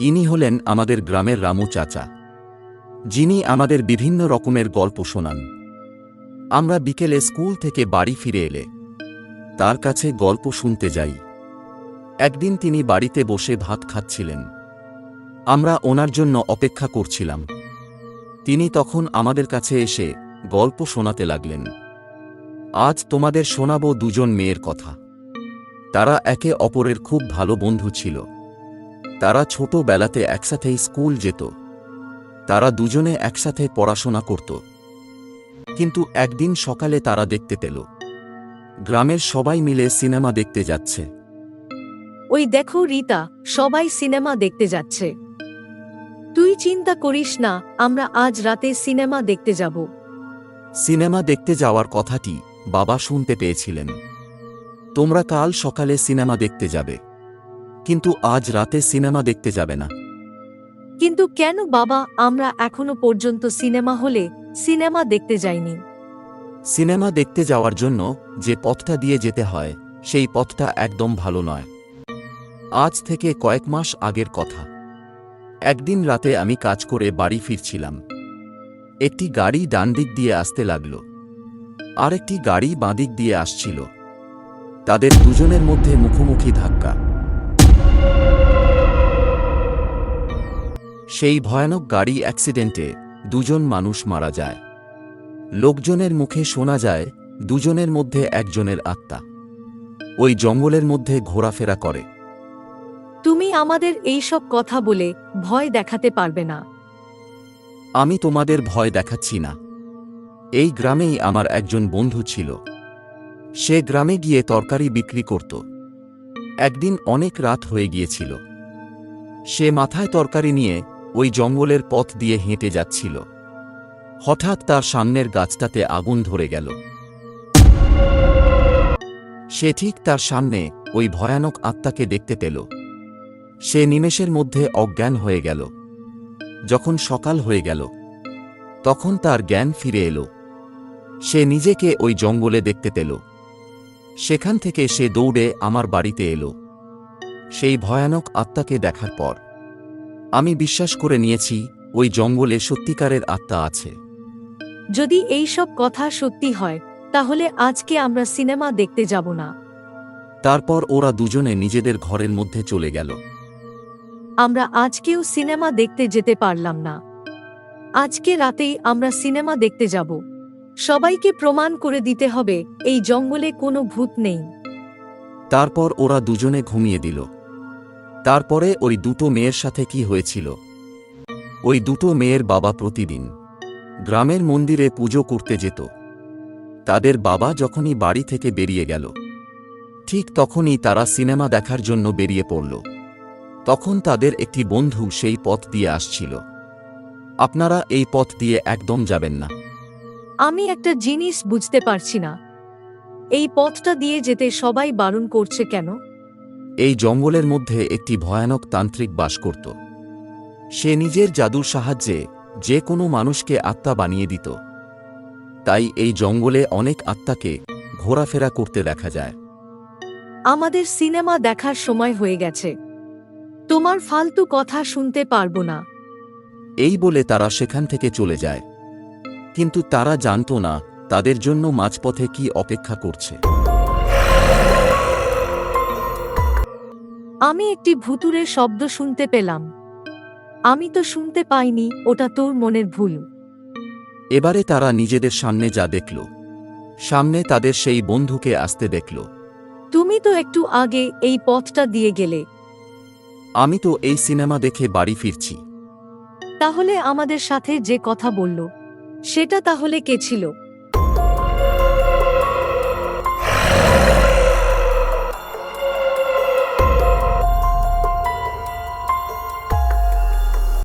ইনি হলেন আমাদের গ্রামের রামু চাচা। যিনি আমাদের বিভিন্ন রকমের গল্প শোনান। আমরা বিকেলে স্কুল থেকে বাড়ি ফিরে এলে তার কাছে গল্প শুনতে যাই। একদিন তিনি বাড়িতে বসে ভাত খাচ্ছিলেন। আমরা ওনার জন্য অপেক্ষা করছিলাম। তিনি তখন আমাদের কাছে এসে গল্প শোনাতে লাগলেন। আজ তোমাদের শোনাবো দুজন মেয়ের কথা। তারা একে অপরের খুব ভালো বন্ধু ছিল। তারা ছোটবেলাতে একসাথেই স্কুল যেত। তারা দুজনে একসাথে পড়াশোনা করত। কিন্তু একদিন সকালে তারা দেখতে পেল। গ্রামের সবাই মিলে সিনেমা দেখতে যাচ্ছে। ওই দেখো রিতা সবাই সিনেমা দেখতে যাচ্ছে। তুই চিন্তা করিস না আমরা আজ রাতে সিনেমা দেখতে যাব। সিনেমা দেখতে যাওয়ার কথাটি বাবা শুনতে পেয়েছিলেন। তোমরা কাল সকালে সিনেমা দেখতে যাবে। কিন্তু আজ রাতে সিনেমা দেখতে যাবে না। কিন্তু কেন বাবা আমরা এখনও পর্যন্ত সিনেমা হলে সিনেমা দেখতে যাইনি? সিনেমা দেখতে যাওয়ার জন্য যে পথটা দিয়ে যেতে হয় সেই পথটা একদম ভালো নয়। আজ থেকে কয়েক মাস আগের কথা। একদিন রাতে আমি কাজ করে বাড়ি ফিরছিলাম। একটি গাড়ি ডান দিক দিয়ে আসতে লাগল। আরেকটি গাড়ি বাঁদিক দিয়ে আসছিল। তাদের দুজনের মধ্যে মুখোমুখি ধাক্কা। সেই ভয়ানক গাড়ি অ্যাক্সিডেন্টে দুজন মানুষ মারা যায়। লোকজনের মুখে শোনা যায় দুজনের মধ্যে একজনের আত্মা। ওই জঙ্গলের মধ্যে ঘোরাফেরা করে। তুমি আমাদের এইসব কথা বলে ভয় দেখাতে পারবে না। আমি তোমাদের ভয় দেখাচ্ছি না। এই গ্রামেই আমার একজন বন্ধু ছিল। সে গ্রামে গিয়ে তরকারি বিক্রি করত। একদিন অনেক রাত হয়ে গিয়েছিল। সে মাথায় তরকারি নিয়ে ওই জঙ্গলের পথ দিয়ে হেঁটে যাচ্ছিল। হঠাৎ তার সামনের গাছটাতে আগুন ধরে গেল। সে ঠিক তার সামনে ওই ভয়ানক আত্মাকে দেখতে পেল। সে নিমেষের মধ্যে অজ্ঞান হয়ে গেল। যখন সকাল হয়ে গেল, তখন তার জ্ঞান ফিরে এলো। সে নিজেকে ওই জঙ্গলে দেখতে পেল। সেখান থেকে সে দৌড়ে আমার বাড়িতে এলো। সেই ভয়ানক আত্মাকে দেখার পর আমি বিশ্বাস করে নিয়েছি ওই জঙ্গলে সত্যিকারের আত্মা আছে। যদি এইসব কথা সত্যি হয় তাহলে আজকে আমরা সিনেমা দেখতে যাব না। তারপর ওরা দুজনে নিজেদের ঘরের মধ্যে চলে গেল। আমরা আজকেও সিনেমা দেখতে যেতে পারলাম না। আজকে রাতেই আমরা সিনেমা দেখতে যাব। সবাইকে প্রমাণ করে দিতে হবে, এই জঙ্গলে কোনো ভূত নেই। তারপর ওরা দুজনে ঘুমিয়ে দিল। তারপরে ওই দুটো মেয়ের সাথে কি হয়েছিল? ওই দুটো মেয়ের বাবা প্রতিদিন গ্রামের মন্দিরে পুজো করতে যেত। তাদের বাবা যখনই বাড়ি থেকে বেরিয়ে গেল, ঠিক তখনই তারা সিনেমা দেখার জন্য বেরিয়ে পড়ল। তখন তাদের একটি বন্ধু সেই পথ দিয়ে আসছিল। আপনারা এই পথ দিয়ে একদম যাবেন না। আমি একটা জিনিস বুঝতে পারছি না। এই পথটা দিয়ে যেতে সবাই বারণ করছে কেন? এই জঙ্গলের মধ্যে একটি ভয়ানক তান্ত্রিক বাস করত। সে নিজের জাদুর সাহায্যে যে কোনো মানুষকে আত্মা বানিয়ে দিত। তাই এই জঙ্গলে অনেক আত্মাকে ঘোরাফেরা করতে দেখা যায়। আমাদের সিনেমা দেখার সময় হয়ে গেছে। তোমার ফালতু কথা শুনতে পারব না। এই বলে তারা সেখান থেকে চলে যায়। কিন্তু তারা জানত না তাদের জন্য মাঝপথে কি অপেক্ষা করছে। আমি একটি ভুতুরের শব্দ শুনতে পেলাম। আমি তো শুনতে পাইনি ওটা তোর মনের ভুল। এবারে তারা নিজেদের সামনে যা দেখল। সামনে তাদের সেই বন্ধুকে আসতে দেখল। তুমি তো একটু আগে এই পথটা দিয়ে গেলে। আমি তো এই সিনেমা দেখে বাড়ি ফিরছি। তাহলে আমাদের সাথে যে কথা বলল। সেটা তাহলে কে ছিল?